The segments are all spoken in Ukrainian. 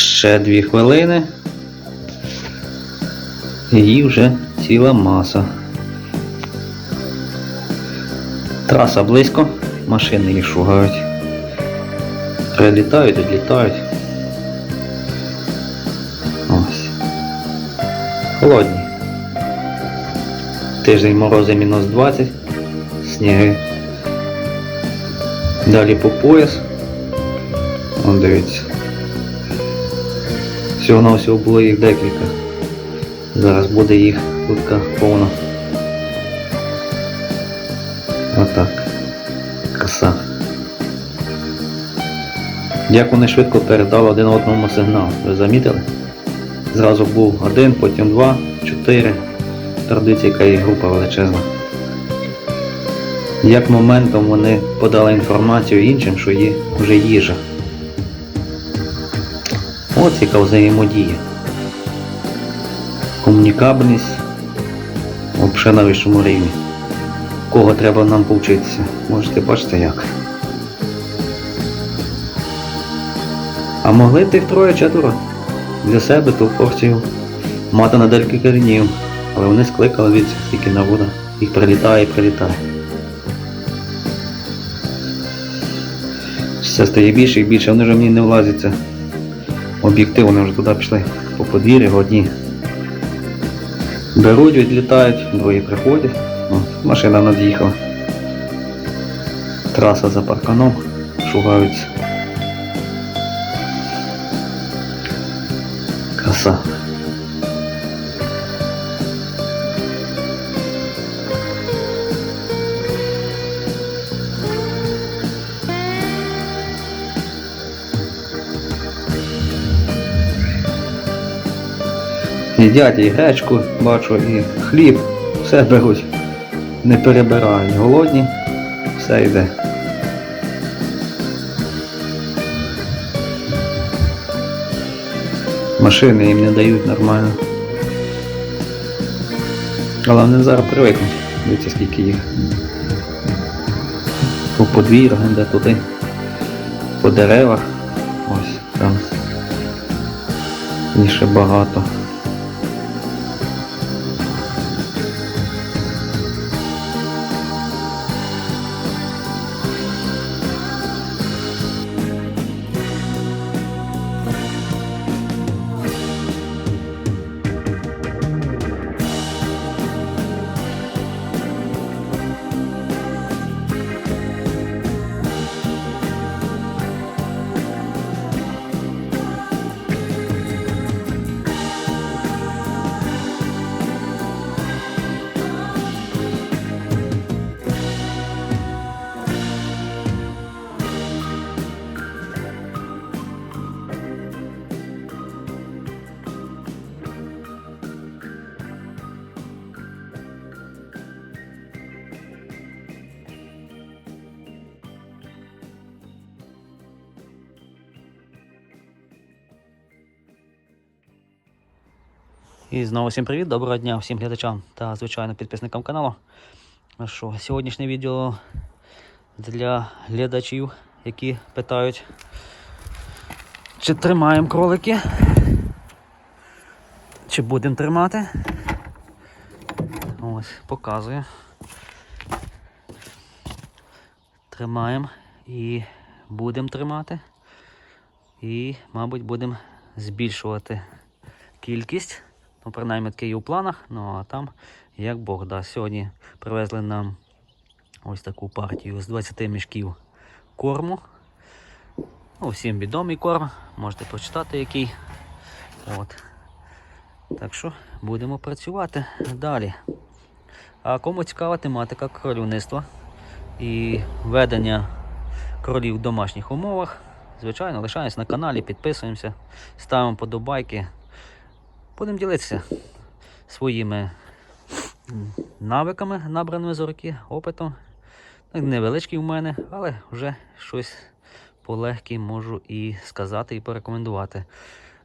Ще дві хвилини. І вже ціла маса. Траса близько, машини їх шугають. Прилітають, відлітають. Ось. Холодні. Тиждень морози мінус 20, сніги. Далі по пояс. О, дивіться. Всього на всього було їх декілька. Зараз буде їх тут повно. Отак. Краса. Як вони швидко передали один одному сигнал. Ви замітили? Зразу був один, потім два, чотири. Традиція, яка є група величезна. Як моментом вони подали інформацію іншим, що є вже їжа. Ось яка взаємодія. Комунікабельність взагалі на вищому рівні. Кого треба нам повчитися? Можете бачити як. А могли б тих троє-четверо для себе ту порцію мати на декілька днів. Але вони скликали від скільки народу. Їх прилітає і прилітає. Все стає більше і більше, вони вже мені не влазяться. Об'єктив, вони вже туди пішли по подвір'ю, одні беруть, відлітають, двоє приходять. О, машина над'їхала. Траса за парканом, шугаються. Краса. Їдять і гречку, бачу, і хліб, все беруть, не перебирають. Голодні, все йде. Машини їм не дають нормально. Але вони зараз привикнуть. Дивіться скільки їх. По подвір'ях, де туди, по деревах. Ось там. І ще багато. І знову всім привіт, доброго дня всім глядачам та, звичайно, підписникам каналу. Ну що, сьогоднішнє відео для глядачів, які питають, чи тримаємо кролики, чи будемо тримати. Ось, показую. Тримаємо і будемо тримати. І, мабуть, будемо збільшувати кількість. Ну, принаймні таке є у планах, ну а там як Бог дасть. Сьогодні привезли нам ось таку партію з 20 мішків корму. Ну, всім відомий корм, можете прочитати який. От. Так що будемо працювати далі. А кому цікава тематика кролівництва і ведення кролів в домашніх умовах, звичайно, лишаємось на каналі, підписуємося, ставимо подобайки. Будемо ділитися своїми навиками, набраними за роки, опитом. Ну, Невеличкий в мене, але вже щось полегке можу і сказати, і порекомендувати.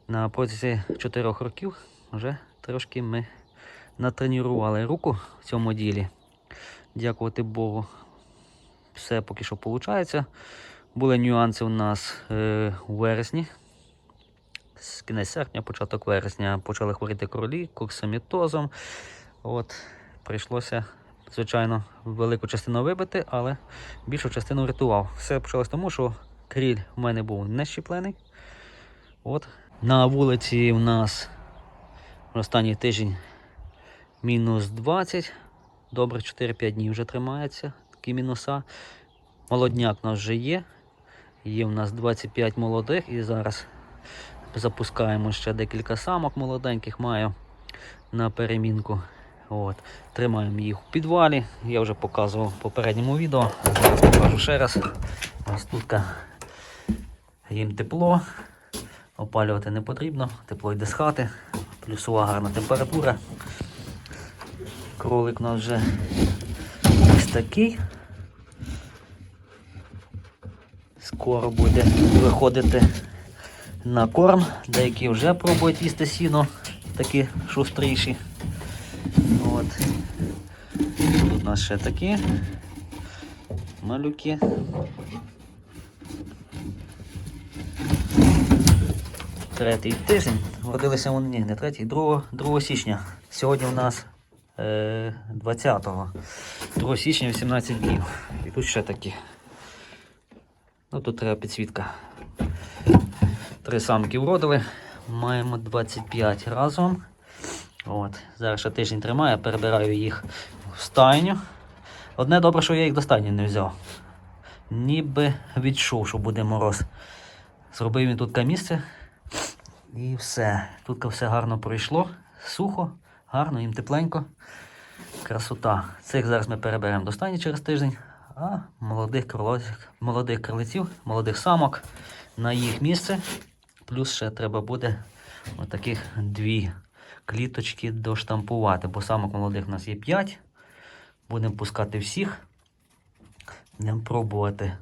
На протязі 4 років вже трошки ми натренували руку в цьому ділі. Дякувати Богу, все поки що виходить. Були нюанси у нас е, у вересні з кінець серпня, початок вересня почали хворіти королі курсамітозом. От, прийшлося, звичайно, велику частину вибити, але більшу частину врятував. Все почалось тому, що кріль у мене був не щеплений. От. На вулиці у нас останній тиждень мінус 20. Добре, 4-5 днів вже тримається. Такі мінуса. Молодняк у нас вже є. Є у нас 25 молодих і зараз запускаємо ще декілька самок молоденьких маю на перемінку. От. Тримаємо їх у підвалі. Я вже показував в попередньому відео. Зараз покажу ще раз. Ось тут їм тепло. Опалювати не потрібно, тепло йде з хати, плюсова гарна температура. Кролик у нас вже ось такий. Скоро буде виходити на корм. Деякі вже пробують їсти сіно, такі шустріші. От. Тут у нас ще такі малюки. Третій тиждень. Родилися вони не третій, 2, 2 січня. Сьогодні у нас е, 20-го. 2 січня 18 днів. І тут ще такі. Ну тут треба підсвітка. Три самки вродили. Маємо 25 разом. От. Зараз ще тиждень тримаю, перебираю їх в стайню. Одне добре, що я їх до стайні не взяв. Ніби відчув, що буде мороз. Зробив він тут місце. І все. Тут все гарно пройшло. Сухо, гарно, їм тепленько. Красота. Цих зараз ми переберемо до стайні через тиждень. А молодих кролиців, молодих кролиців, молодих самок на їх місце. Плюс ще треба буде отаких дві кліточки доштампувати, бо самок молодих у нас є 5. Будемо пускати всіх. Будемо пробувати,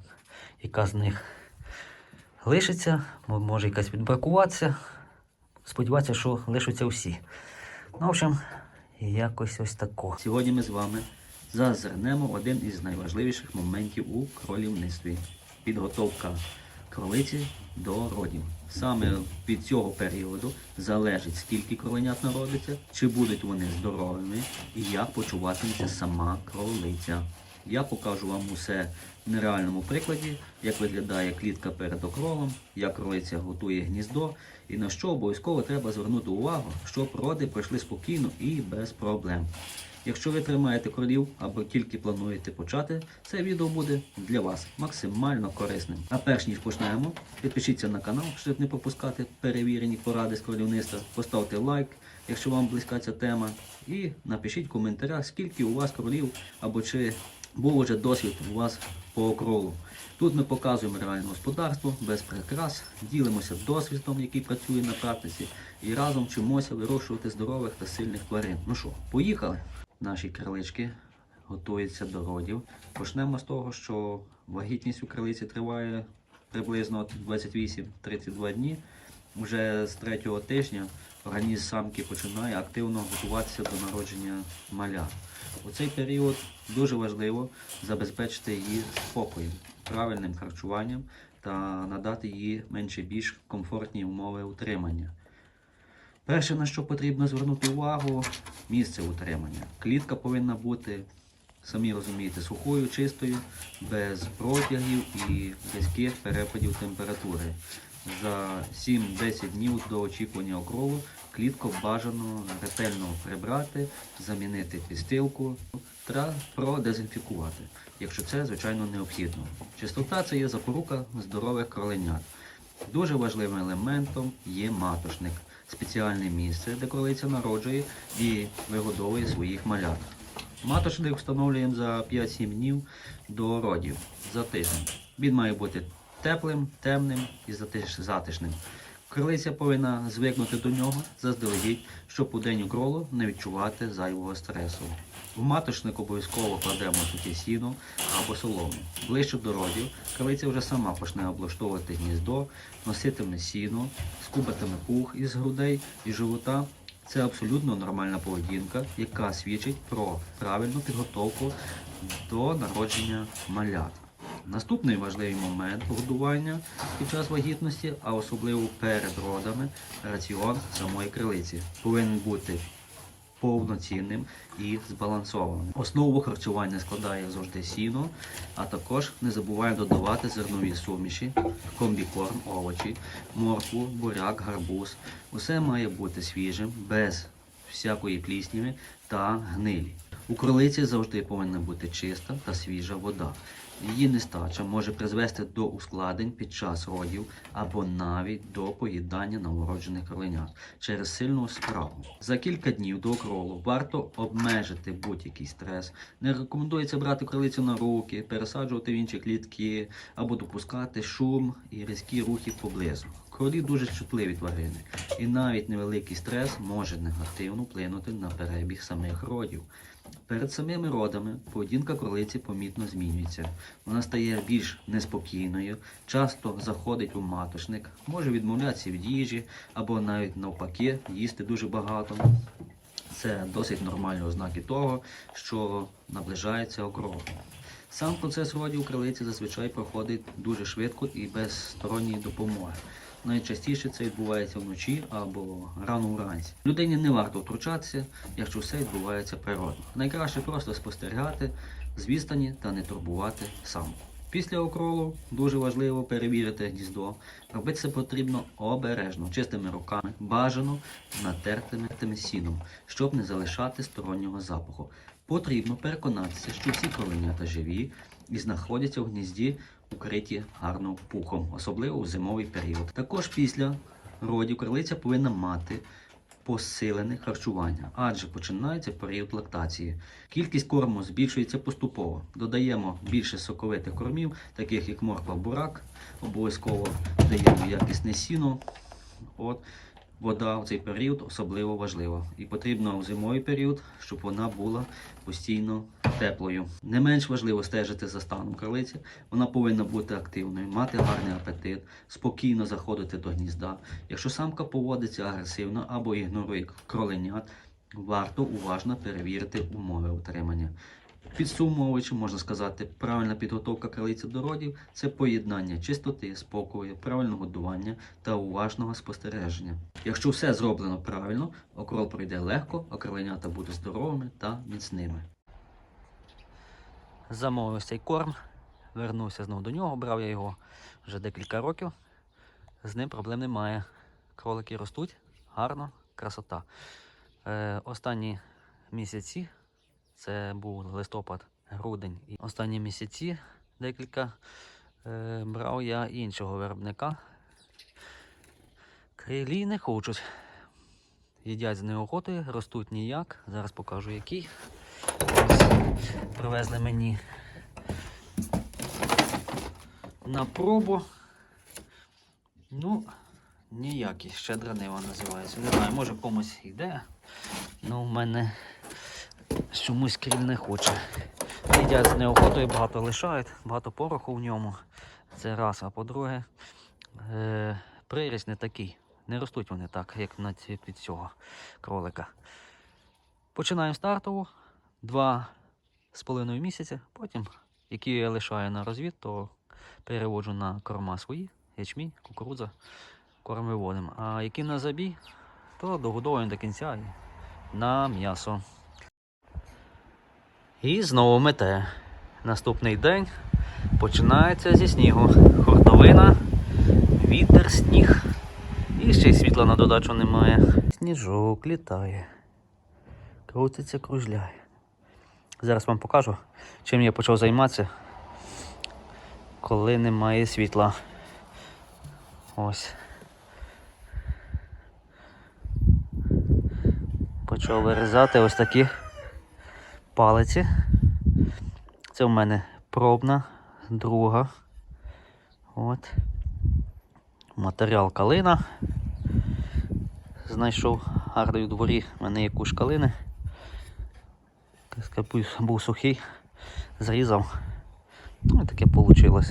яка з них лишиться, може якась відбракуватися. Сподіватися, що лишаться всі. Ну, в общем, якось ось тако. Сьогодні ми з вами зазирнемо один із найважливіших моментів у кролівництві підготовка кролиці до родів. Саме від цього періоду залежить, скільки кроленят народиться, чи будуть вони здоровими і як почуватиметься сама кролиця. Я покажу вам усе в нереальному прикладі, як виглядає клітка перед окролом, як кролиця готує гніздо і на що обов'язково треба звернути увагу, щоб роди пройшли спокійно і без проблем. Якщо ви тримаєте кролів або тільки плануєте почати, це відео буде для вас максимально корисним. А перш ніж почнемо, підпишіться на канал, щоб не пропускати перевірені поради з кролівництва. Поставте лайк, якщо вам близька ця тема, і напишіть в коментарях, скільки у вас кролів або чи був уже досвід у вас по окролу. Тут ми показуємо реальне господарство без прикрас, ділимося досвідом, який працює на практиці, і разом вчимося вирощувати здорових та сильних тварин. Ну що, поїхали? Наші крилички готуються до родів. Почнемо з того, що вагітність у крилиці триває приблизно 28-32 дні. Уже з третього тижня організм самки починає активно готуватися до народження маля. У цей період дуже важливо забезпечити її спокоєм, правильним харчуванням та надати їй менше більш комфортні умови утримання. Перше, на що потрібно звернути увагу, місце утримання. Клітка повинна бути, самі розумієте, сухою, чистою, без протягів і різких перепадів температури. За 7-10 днів до очікування окрову клітку бажано ретельно прибрати, замінити підстилку та продезінфікувати, якщо це, звичайно, необхідно. Чистота це є запорука здорових кроленят. Дуже важливим елементом є матошник спеціальне місце, де кролиця народжує і вигодовує своїх малят. Маточник встановлюємо за 5-7 днів до родів за тиждень. Він має бути теплим, темним і затиш- затишним. Крилиця повинна звикнути до нього заздалегідь, щоб у день укролу не відчувати зайвого стресу. В маточник обов'язково кладемо сухе сіно або солому. Ближче до родів крилиця вже сама почне облаштовувати гніздо, носитиме сіно, скубатиме пух із грудей і живота. Це абсолютно нормальна поведінка, яка свідчить про правильну підготовку до народження малят. Наступний важливий момент годування під час вагітності, а особливо перед родами, раціон самої крилиці повинен бути повноцінним і збалансованим. Основу харчування складає завжди сіно, а також не забуваємо додавати зернові суміші, комбікорм, овочі, моркву, буряк, гарбуз. Усе має бути свіжим, без всякої плісніви та гнилі. У кролиці завжди повинна бути чиста та свіжа вода. Її нестача може призвести до ускладнень під час родів або навіть до поїдання новороджених кроленят через сильну спрагу. За кілька днів до окролу варто обмежити будь-який стрес. Не рекомендується брати кролицю на руки, пересаджувати в інші клітки або допускати шум і різкі рухи поблизу. Кролі дуже чутливі тварини, і навіть невеликий стрес може негативно вплинути на перебіг самих родів. Перед самими родами поведінка кролиці помітно змінюється. Вона стає більш неспокійною, часто заходить у маточник, може відмовлятися від їжі або навіть навпаки їсти дуже багато. Це досить нормальні ознаки того, що наближається окрол. Сам процес родів крилиці зазвичай проходить дуже швидко і без сторонньої допомоги. Найчастіше це відбувається вночі або рано вранці. Людині не варто втручатися, якщо все відбувається природно. Найкраще просто спостерігати з відстані та не турбувати самку. Після окролу дуже важливо перевірити гніздо. Робити це потрібно обережно, чистими руками, бажано натертими тими сіном, щоб не залишати стороннього запаху. Потрібно переконатися, що всі кроленята живі і знаходяться в гнізді, укриті гарно пухом, особливо у зимовий період. Також після родів крилиця повинна мати посилене харчування, адже починається період лактації. Кількість корму збільшується поступово. Додаємо більше соковитих кормів, таких як морква бурак, обов'язково даємо якісне сіно. От. Вода в цей період особливо важлива. І потрібно в зимовий період, щоб вона була постійно теплою. Не менш важливо стежити за станом кролиці. Вона повинна бути активною, мати гарний апетит, спокійно заходити до гнізда. Якщо самка поводиться агресивно або ігнорує кроленят, варто уважно перевірити умови утримання. Підсумовуючи, можна сказати, правильна підготовка крилиці до родів це поєднання чистоти, спокою, правильного годування та уважного спостереження. Якщо все зроблено правильно, окрол пройде легко, а будуть здоровими та міцними. Замовив цей корм, вернувся знову до нього, брав я його вже декілька років. З ним проблем немає. Кролики ростуть, гарно, красота. Е, останні місяці це був листопад, грудень. І останні місяці декілька е, брав я іншого виробника. Крилі не хочуть. Їдять з неохотою, ростуть ніяк. Зараз покажу який. Привезли мені на пробу. Ну, ніякий, ще дранива називається. Не знаю, може комусь йде. Ну, в мене чомусь кріль не хоче. Їдять з неохотою, багато лишають, багато пороху в ньому. Це раз. А по-друге, е, не такий. Не ростуть вони так, як від цього кролика. Починаємо стартову. Два з половиною місяця. Потім, які я лишаю на розвід, то переводжу на корма свої, ячмінь, кукурудза, корм виводимо. А які на забій, то догодовуємо до кінця на м'ясо. І знову мете. Наступний день починається зі снігу. Хуртовина, вітер, сніг. І ще й світла на додачу немає. Сніжок літає. Крутиться, кружляє. Зараз вам покажу, чим я почав займатися, коли немає світла. Ось. Почав вирізати ось такі палиці. Це в мене пробна, друга. От. Матеріал калина. Знайшов гарний у дворі, в мене є куш калини. Капусь був сухий, зрізав. Ну і таке вийшло.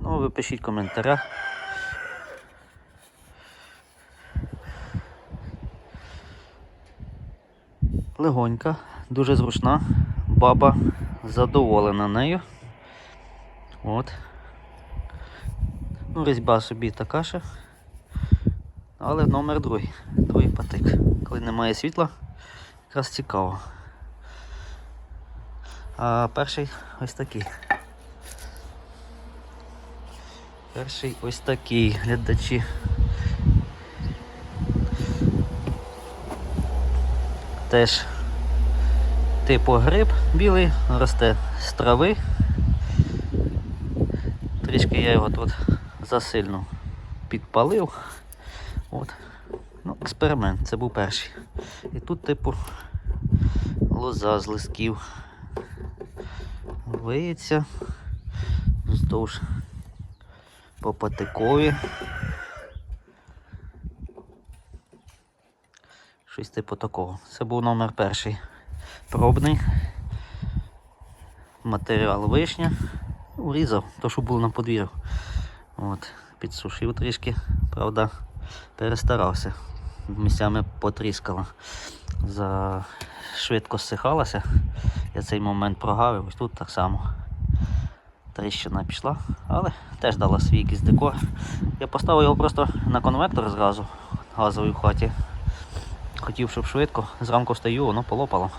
Ну, ви пишіть в Легонька, дуже зручна, баба задоволена нею. От. Ну, різьба собі така ще. Але номер другий. Другий патик. Коли немає світла, якраз цікаво. А перший ось такий. Перший ось такий, глядачі. Теж типу гриб білий, росте з трави. Трішки я його тут засильно підпалив. От. Ну, експеримент, це був перший. І тут, типу, лоза з листків. Виється вздовж по патикові. Щось типу такого. Це був номер перший. Пробний. Матеріал вишня. Урізав, то що було на подвір'ю. От, підсушив трішки, правда, перестарався. Місцями потріскало. За швидко зсихалася. Я цей момент прогавив, ось тут так само. Тріщина пішла, але теж дала свій якийсь декор. Я поставив його просто на конвектор зразу газовий в хаті. Хотів, щоб швидко. Зранку встаю, воно полопало.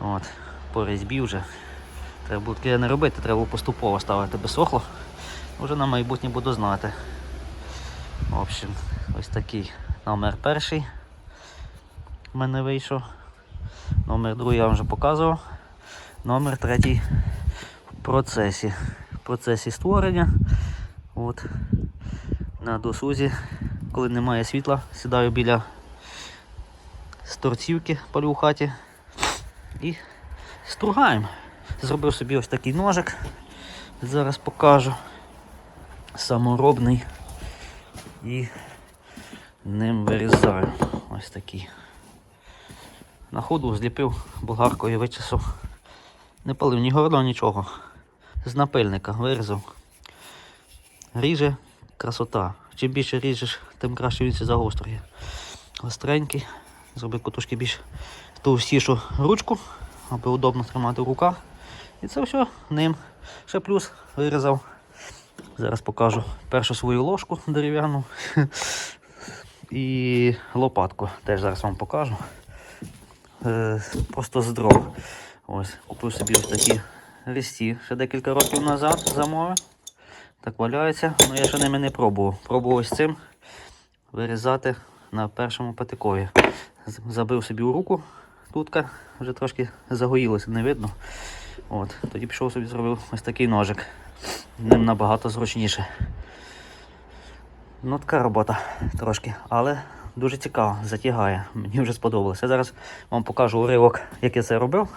От, по різьбі вже. Треба було не робити, треба було поступово ставити без сохло. Вже на майбутнє буду знати. В общем, ось такий номер перший в мене вийшов. Номер другий я вам вже показував. Номер третій в процесі. В процесі створення. От. На досузі, коли немає світла, сідаю біля сторцівки палю в хаті і стругаємо. Зробив собі ось такий ножик. Зараз покажу. Саморобний. І ним вирізаю. Ось такий. На ходу зліпив болгаркою вичесав. Не палив ні горло, нічого. З напильника вирізав. Ріже красота. Чим більше ріжеш, тим краще він загострює. Гостренький. Зробив кутушки більш товстішу ручку, аби удобно тримати в руках. І це все ним. Ще плюс вирізав. Зараз покажу першу свою ложку дерев'яну і лопатку. Теж зараз вам покажу. Е, просто з дров. Ось, купив собі ось такі листі. Ще декілька років назад замовив. Так валяється, але я ще ними не пробував. Пробував ось цим вирізати на першому патикові. Забив собі у руку, тутка вже трошки загоїлося, не видно. От, тоді пішов собі зробив ось такий ножик. Ним набагато зручніше. Ну, така робота трошки, але дуже цікаво, затягає. Мені вже сподобалося. Я зараз вам покажу уривок, як я це робив.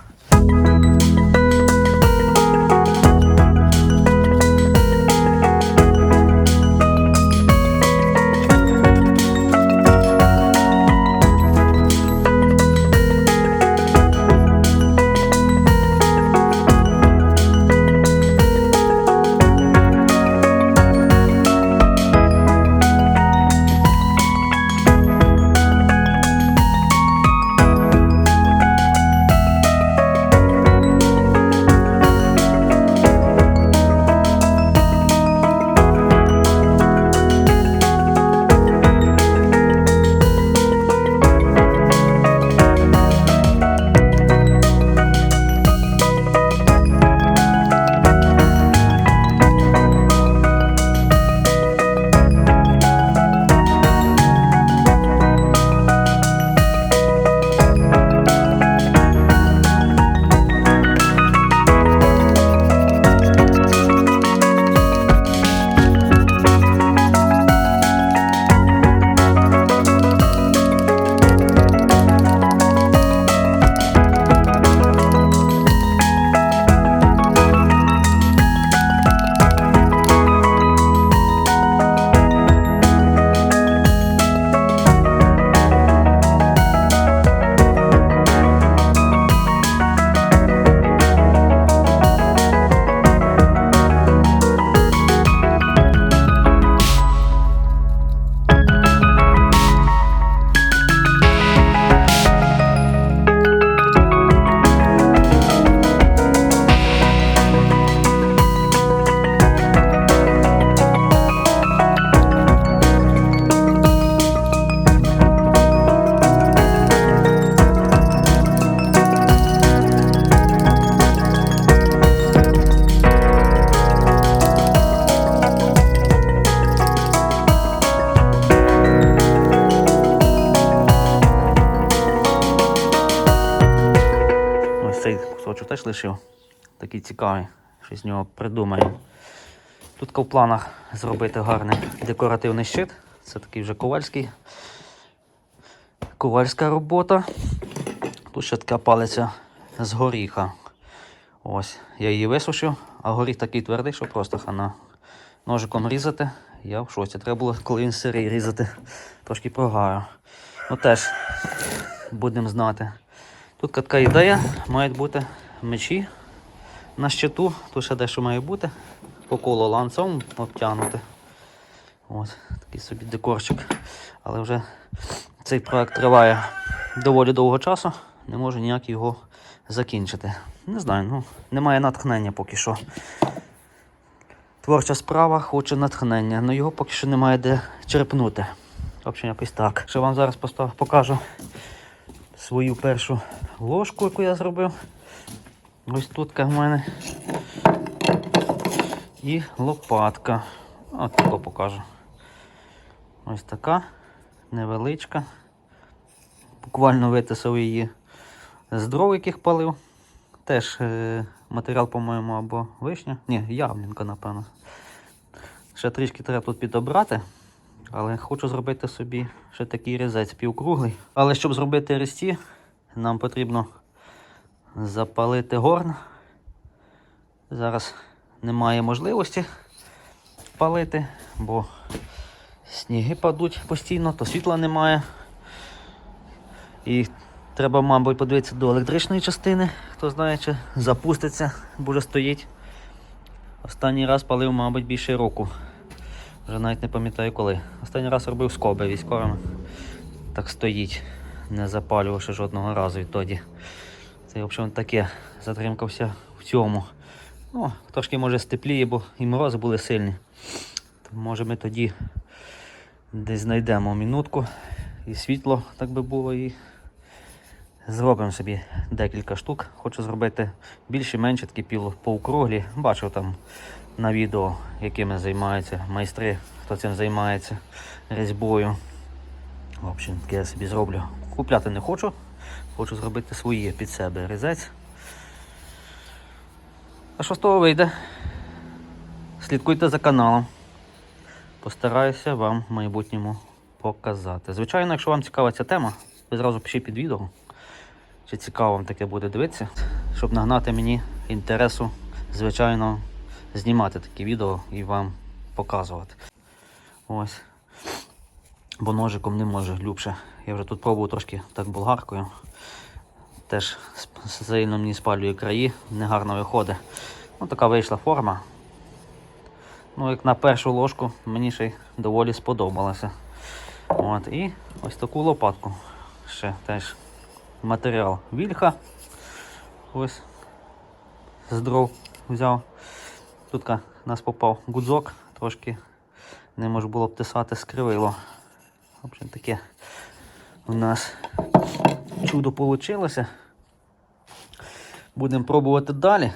Теж лишив. Такий цікавий. Щось з нього придумаю. Тут в планах зробити гарний декоративний щит. Це такий вже ковальський. Ковальська робота. Тут ще така палиця з горіха. Ось, я її висушив, а горіх такий твердий, що просто хана. Ножиком різати. Я в шоці. Треба було, коли він сирий різати, трошки прогаю. Ну теж будемо знати. Тут така ідея, мають бути мечі на щиту, тут ще дещо має бути. По колу ланцом обтягнути. Ось такий собі декорчик. Але вже цей проект триває доволі довго часу, не можу ніяк його закінчити. Не знаю, ну немає натхнення поки що. Творча справа хоче натхнення, але його поки що немає де черпнути. В общем, якось так. Ще вам зараз покажу свою першу ложку, яку я зробив. Ось тут в мене. І лопатка. От тако покажу. Ось така невеличка. Буквально витисав її з дров, яких палив. Теж е, матеріал, по-моєму, або вишня. Ні, явлінка, напевно. Ще трішки треба тут підобрати. Але хочу зробити собі ще такий різець півкруглий. Але щоб зробити різці, нам потрібно запалити горн. Зараз немає можливості палити, бо сніги падуть постійно, то світла немає. І треба, мабуть, подивитися до електричної частини, хто знає, чи запуститься, бо стоїть. Останній раз палив, мабуть, більше року. Вже навіть не пам'ятаю коли. Останній раз робив скоби військовими. Так стоїть, не запалювавши жодного разу відтоді. Це, в общем, таке. Затримкався в цьому. Ну, трошки може степліє, бо і морози були сильні. То, може ми тоді десь знайдемо минутку і світло, так би було, і зробимо собі декілька штук. Хочу зробити більше менше такі пів поукруглі. Бачив там на відео, якими займаються майстри, хто цим займається різьбою. В общем, таке я собі зроблю. Купляти не хочу, хочу зробити свої під себе різець. А що з того вийде? Слідкуйте за каналом. Постараюся вам в майбутньому показати. Звичайно, якщо вам цікава ця тема, ви зразу пишіть під відео. Чи цікаво вам таке буде дивитися, щоб нагнати мені інтересу, звичайно, знімати такі відео і вам показувати. Ось. Бо ножиком не може глюбше. Я вже тут пробував трошки так болгаркою. Теж сильно мені спалює краї, негарно виходить. Ну, така вийшла форма. Ну, як на першу ложку мені ще й доволі сподобалося. От, і ось таку лопатку. Ще теж матеріал вільха. Ось з дров взяв. Тут нас попав гудзок, трошки не можу було обтисати, скривило. В общем, таке у нас чудо вийшло. Будемо пробувати далі.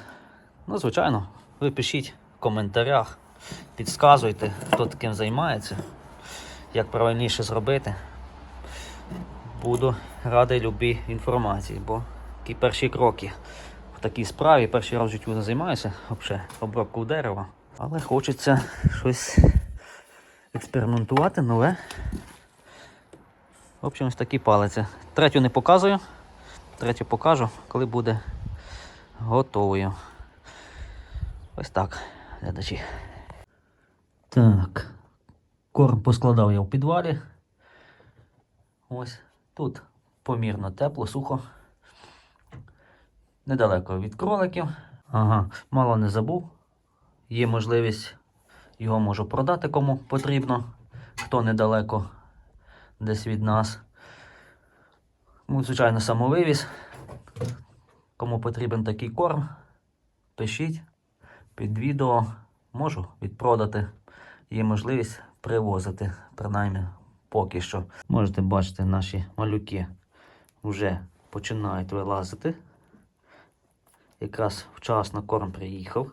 Ну, звичайно, ви пишіть в коментарях, підказуйте, хто таким займається, як правильніше зробити. Буду радий любій інформації, бо такі перші кроки в такій справі, перший раз в житті не займаюся, взагалі, обробкою дерева. Але хочеться щось експериментувати, нове. В общем, ось такі палиці. Третю не показую. Третю покажу, коли буде готовою. Ось так, глядачі. Так. Корм поскладав я в підвалі. Ось тут помірно тепло, сухо. Недалеко від кроликів. Ага, мало не забув. Є можливість його можу продати кому потрібно, хто недалеко десь від нас. Ну, звичайно, самовивіз. Кому потрібен такий корм, пишіть під відео. Можу відпродати. Є можливість привозити, принаймні поки що. Можете бачити, наші малюки вже починають вилазити. Якраз вчасно корм приїхав.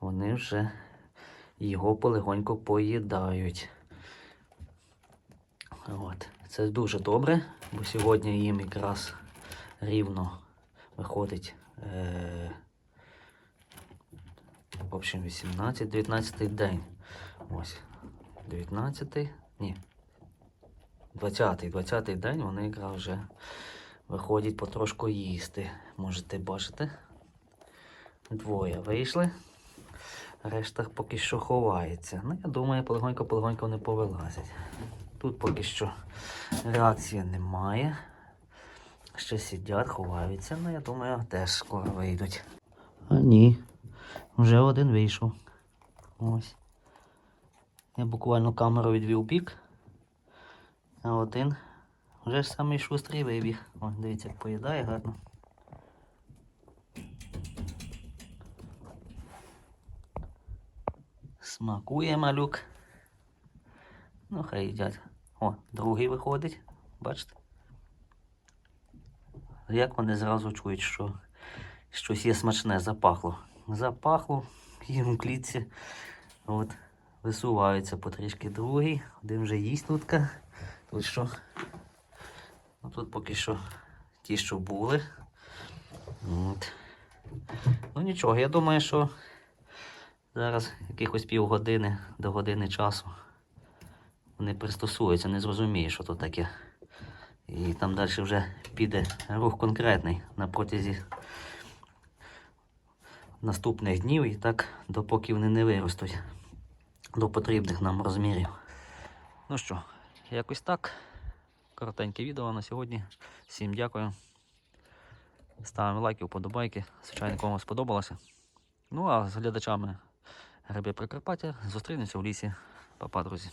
Вони вже його полегонько поїдають. От. Це дуже добре, бо сьогодні їм якраз рівно виходить Е, в общем, 18, 19 день. Ось. 19, ні. 20, 20 день вони якраз вже виходять потрошку їсти. Можете бачити. Двоє вийшли. Решта поки що ховається. Ну, я думаю, полегонько-полегонько вони повилазять. Тут поки що реакції немає. Ще сидять, ховаються, ну я думаю, теж скоро вийдуть. А ні. Вже один вийшов. Ось. Я буквально камеру відвів бік. А один вже ж самий шустрий вибіг. О, дивіться, як поїдає гарно. Смакує малюк. Ну, хай їдять. О, другий виходить. Бачите? Як вони зразу чують, що щось є смачне, запахло. Запахло їм клітці. От, висуваються потрішки другий. Один вже їсть тутка. Тут що? Ну, тут поки що ті, що були. От. Ну нічого, я думаю, що зараз якихось півгодини до години часу вони пристосуються, не зрозуміють, що то таке. І там далі вже піде рух конкретний на протязі наступних днів і так, допоки вони не виростуть до потрібних нам розмірів. Ну що, якось так. Коротеньке відео на сьогодні. Всім дякую. Ставимо лайки, вподобайки. Звичайно, кому сподобалося. Ну а з глядачами Гриби Прикарпаття зустрінемося в лісі. Па-па, друзі.